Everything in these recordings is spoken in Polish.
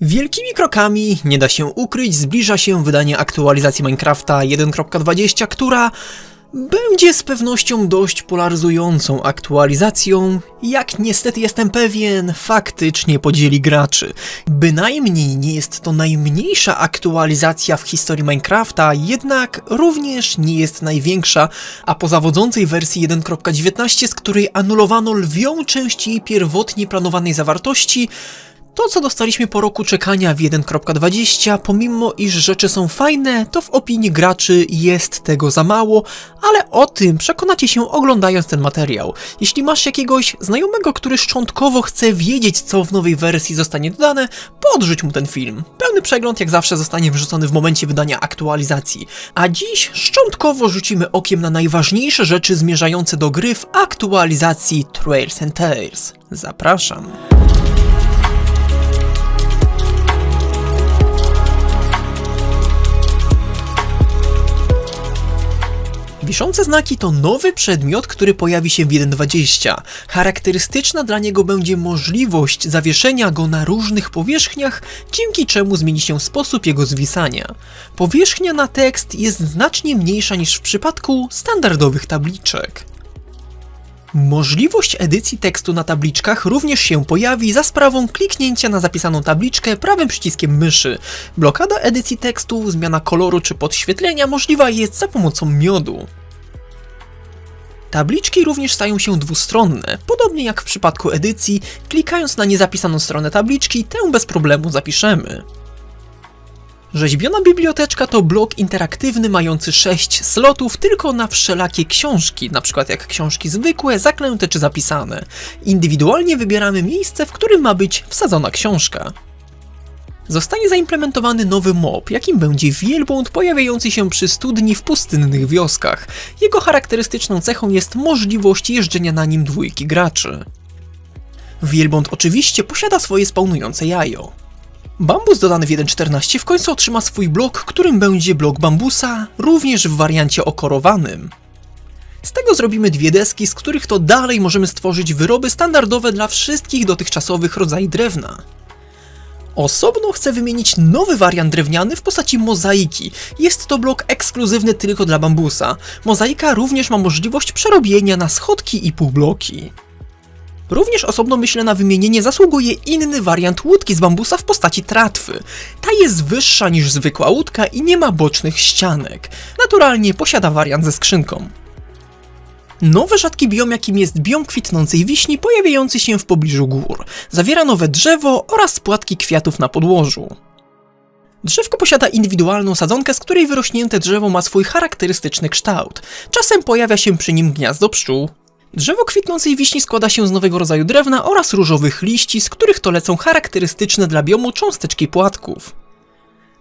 Wielkimi krokami, nie da się ukryć, zbliża się wydanie aktualizacji Minecrafta 1.20, która będzie z pewnością dość polaryzującą aktualizacją, jak niestety jestem pewien, faktycznie podzieli graczy. Bynajmniej nie jest to najmniejsza aktualizacja w historii Minecrafta, jednak również nie jest największa, a po zawodzącej wersji 1.19, z której anulowano lwią część jej pierwotnie planowanej zawartości, to, co dostaliśmy po roku czekania w 1.20, pomimo iż rzeczy są fajne, to w opinii graczy jest tego za mało, ale o tym przekonacie się oglądając ten materiał. Jeśli masz jakiegoś znajomego, który szczątkowo chce wiedzieć, co w nowej wersji zostanie dodane, podrzuć mu ten film. Pełny przegląd jak zawsze zostanie wrzucony w momencie wydania aktualizacji. A dziś szczątkowo rzucimy okiem na najważniejsze rzeczy zmierzające do gry w aktualizacji Trails and Tales. Zapraszam. Wiszące znaki to nowy przedmiot, który pojawi się w 1.20. Charakterystyczna dla niego będzie możliwość zawieszenia go na różnych powierzchniach, dzięki czemu zmieni się sposób jego zwisania. Powierzchnia na tekst jest znacznie mniejsza niż w przypadku standardowych tabliczek. Możliwość edycji tekstu na tabliczkach również się pojawi za sprawą kliknięcia na zapisaną tabliczkę prawym przyciskiem myszy. Blokada edycji tekstu, zmiana koloru czy podświetlenia możliwa jest za pomocą miodu. Tabliczki również stają się dwustronne, podobnie jak w przypadku edycji, klikając na niezapisaną stronę tabliczki, tę bez problemu zapiszemy. Rzeźbiona biblioteczka to blok interaktywny mający 6 slotów tylko na wszelakie książki, np. jak książki zwykłe, zaklęte czy zapisane. Indywidualnie wybieramy miejsce, w którym ma być wsadzona książka. Zostanie zaimplementowany nowy mob, jakim będzie wielbłąd pojawiający się przy studni w pustynnych wioskach. Jego charakterystyczną cechą jest możliwość jeżdżenia na nim dwójki graczy. Wielbłąd oczywiście posiada swoje spawnujące jajo. Bambus dodany w 1.14 w końcu otrzyma swój blok, którym będzie blok bambusa, również w wariancie okorowanym. Z tego zrobimy dwie deski, z których to dalej możemy stworzyć wyroby standardowe dla wszystkich dotychczasowych rodzajów drewna. Osobno chcę wymienić nowy wariant drewniany w postaci mozaiki. Jest to blok ekskluzywny tylko dla bambusa. Mozaika również ma możliwość przerobienia na schodki i półbloki. Również osobno myślę na wymienienie zasługuje inny wariant łódki z bambusa w postaci tratwy. Ta jest wyższa niż zwykła łódka i nie ma bocznych ścianek. Naturalnie posiada wariant ze skrzynką. Nowy rzadki biom, jakim jest biom kwitnącej wiśni pojawiający się w pobliżu gór. Zawiera nowe drzewo oraz płatki kwiatów na podłożu. Drzewko posiada indywidualną sadzonkę, z której wyrośnięte drzewo ma swój charakterystyczny kształt. Czasem pojawia się przy nim gniazdo pszczół. Drzewo kwitnącej wiśni składa się z nowego rodzaju drewna oraz różowych liści, z których to lecą charakterystyczne dla biomu cząsteczki płatków.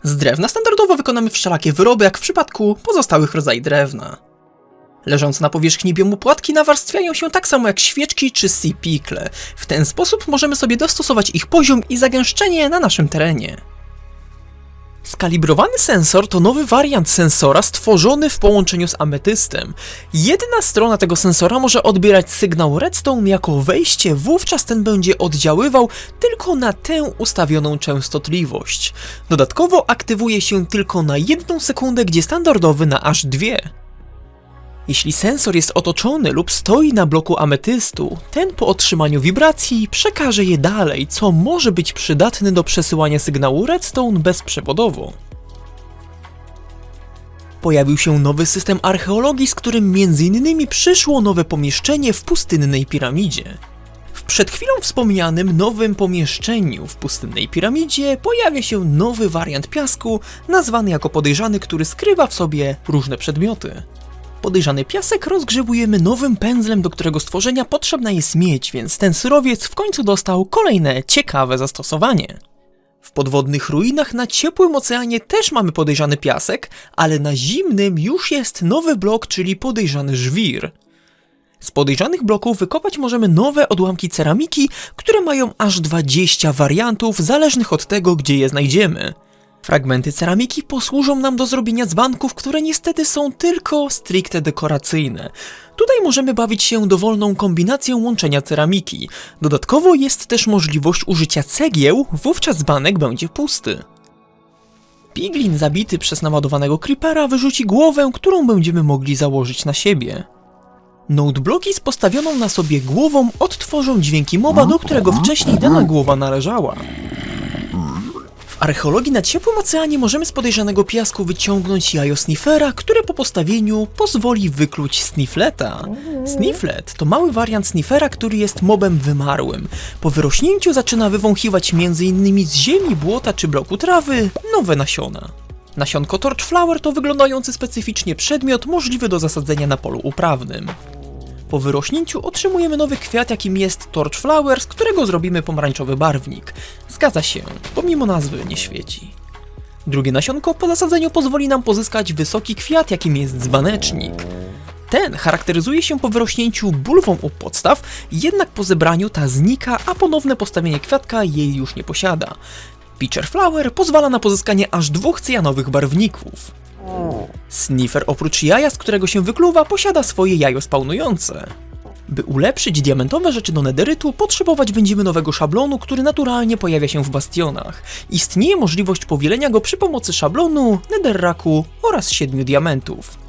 Z drewna standardowo wykonamy wszelakie wyroby, jak w przypadku pozostałych rodzajów drewna. Leżące na powierzchni biomu płatki nawarstwiają się tak samo jak świeczki czy sea pickle. W ten sposób możemy sobie dostosować ich poziom i zagęszczenie na naszym terenie. Skalibrowany sensor to nowy wariant sensora stworzony w połączeniu z ametystem. Jedna strona tego sensora może odbierać sygnał redstone jako wejście, wówczas ten będzie oddziaływał tylko na tę ustawioną częstotliwość. Dodatkowo aktywuje się tylko na jedną sekundę, gdzie standardowy na aż dwie. Jeśli sensor jest otoczony lub stoi na bloku ametystu, ten po otrzymaniu wibracji przekaże je dalej, co może być przydatne do przesyłania sygnału redstone bezprzewodowo. Pojawił się nowy system archeologii, z którym m.in. przyszło nowe pomieszczenie w pustynnej piramidzie. W przed chwilą wspomnianym nowym pomieszczeniu w pustynnej piramidzie pojawia się nowy wariant piasku, nazwany jako podejrzany, który skrywa w sobie różne przedmioty. Podejrzany piasek rozgrzebujemy nowym pędzlem, do którego stworzenia potrzebna jest miedź, więc ten surowiec w końcu dostał kolejne ciekawe zastosowanie. W podwodnych ruinach na ciepłym oceanie też mamy podejrzany piasek, ale na zimnym już jest nowy blok, czyli podejrzany żwir. Z podejrzanych bloków wykopać możemy nowe odłamki ceramiki, które mają aż 20 wariantów, zależnych od tego, gdzie je znajdziemy. Fragmenty ceramiki posłużą nam do zrobienia dzbanków, które niestety są tylko stricte dekoracyjne. Tutaj możemy bawić się dowolną kombinacją łączenia ceramiki. Dodatkowo jest też możliwość użycia cegieł, wówczas dzbanek będzie pusty. Piglin zabity przez naładowanego creepera wyrzuci głowę, którą będziemy mogli założyć na siebie. Notebloki z postawioną na sobie głową odtworzą dźwięki moba, do którego wcześniej dana głowa należała. W archeologii na ciepłym oceanie możemy z podejrzanego piasku wyciągnąć jajo snifera, które po postawieniu pozwoli wykluć snifleta. Sniflet to mały wariant snifera, który jest mobem wymarłym. Po wyrośnięciu zaczyna wywąchiwać m.in. z ziemi, błota czy bloku trawy nowe nasiona. Nasionko Torchflower to wyglądający specyficznie przedmiot możliwy do zasadzenia na polu uprawnym. Po wyrośnięciu otrzymujemy nowy kwiat, jakim jest Torchflower, z którego zrobimy pomarańczowy barwnik. Zgadza się, pomimo nazwy nie świeci. Drugie nasionko po zasadzeniu pozwoli nam pozyskać wysoki kwiat, jakim jest dzbanecznik. Ten charakteryzuje się po wyrośnięciu bulwą u podstaw, jednak po zebraniu ta znika, a ponowne postawienie kwiatka jej już nie posiada. Pitcher Flower pozwala na pozyskanie aż dwóch cyjanowych barwników. Sniffer oprócz jaja, z którego się wykluwa, posiada swoje jajo spawnujące. By ulepszyć diamentowe rzeczy do nederytu, potrzebować będziemy nowego szablonu, który naturalnie pojawia się w bastionach. Istnieje możliwość powielenia go przy pomocy szablonu, netherraku oraz siedmiu diamentów.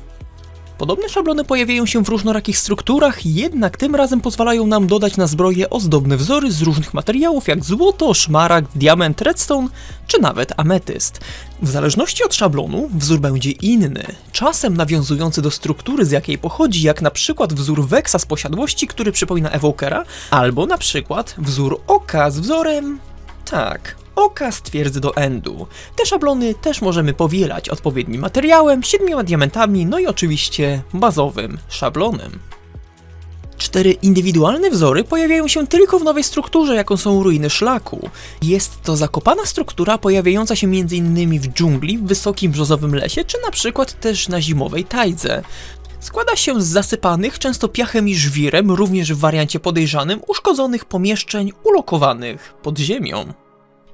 Podobne szablony pojawiają się w różnorakich strukturach, jednak tym razem pozwalają nam dodać na zbroję ozdobne wzory z różnych materiałów jak złoto, szmaragd, diament, redstone czy nawet ametyst. W zależności od szablonu wzór będzie inny, czasem nawiązujący do struktury z jakiej pochodzi, jak na przykład wzór Wexa z posiadłości, który przypomina Evokera, albo na przykład wzór oka z wzorem... tak, oka z do endu. Te szablony też możemy powielać odpowiednim materiałem, siedmioma diamentami, no i oczywiście bazowym szablonem. Cztery indywidualne wzory pojawiają się tylko w nowej strukturze, jaką są ruiny szlaku. Jest to zakopana struktura pojawiająca się m.in. w dżungli, w wysokim brzozowym lesie, czy na przykład też na zimowej tajdze. Składa się z zasypanych, często piachem i żwirem, również w wariancie podejrzanym, uszkodzonych pomieszczeń ulokowanych pod ziemią.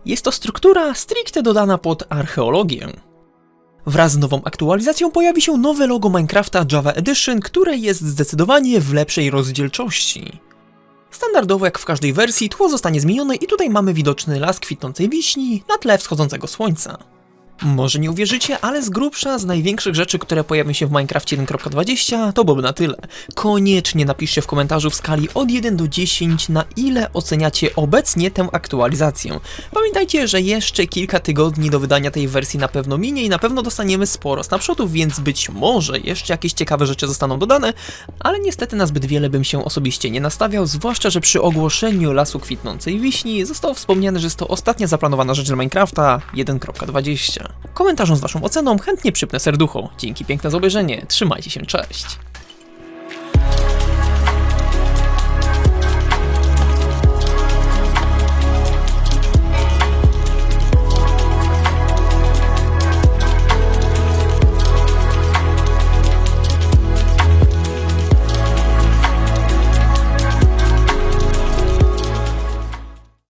Jest to struktura stricte dodana pod archeologię. Wraz z nową aktualizacją pojawi się nowe logo Minecrafta Java Edition, które jest zdecydowanie w lepszej rozdzielczości. Standardowo jak w każdej wersji tło zostanie zmienione i tutaj mamy widoczny las kwitnącej wiśni na tle wschodzącego słońca. Może nie uwierzycie, ale z grubsza z największych rzeczy, które pojawią się w Minecraft 1.20 to byłoby na tyle. Koniecznie napiszcie w komentarzu w skali od 1 do 10 na ile oceniacie obecnie tę aktualizację. Pamiętajcie, że jeszcze kilka tygodni do wydania tej wersji na pewno minie i na pewno dostaniemy sporo snapshotów, więc być może jeszcze jakieś ciekawe rzeczy zostaną dodane, ale niestety na zbyt wiele bym się osobiście nie nastawiał, zwłaszcza, że przy ogłoszeniu lasu kwitnącej wiśni zostało wspomniane, że jest to ostatnia zaplanowana rzecz dla Minecrafta 1.20. Komentarzom z waszą oceną chętnie przypnę serducho. Dzięki piękne za obejrzenie, trzymajcie się, cześć!